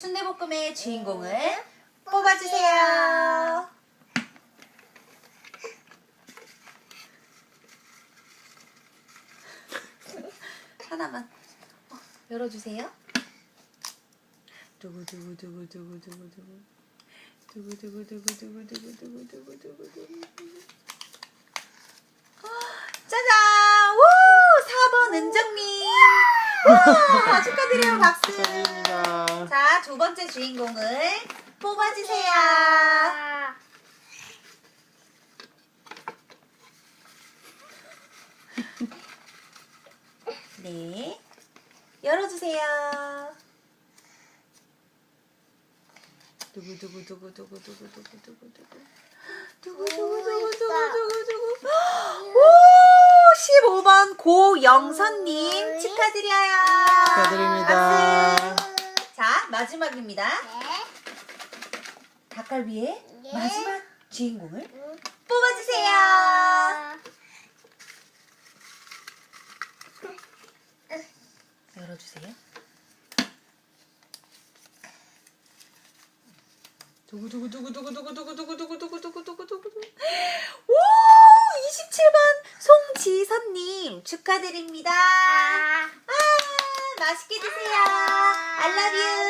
순대볶음의 주인공을 뽑아주세요. 하나만 어, 열어주세요. 두구 두구 두구 두구 두구 두구 두구 두구 두구 두구 두구 두구 두구 두구 두구 짜잔! 우! 4번 은정민! 와! 축하드려요, 박수! 자, 두 번째 주인공을 뽑아주세요. 네. 열어주세요. 두구두구 두구 두구 두구 두구 두구 두구. 두구 두구 두구 두구 두구 두구. 오! 15번 고영선님 축하드려요. 축하드립니다. 박수. 자, 마지막입니다. 닭갈비의 네. 마지막 주인공을 뽑아주세요. 열어주세요. 두구두구두구두구두구두구두구두구두구두구두구두구. 오, 27번 송지선님 축하드립니다. 아, 맛있게 드세요. I love you.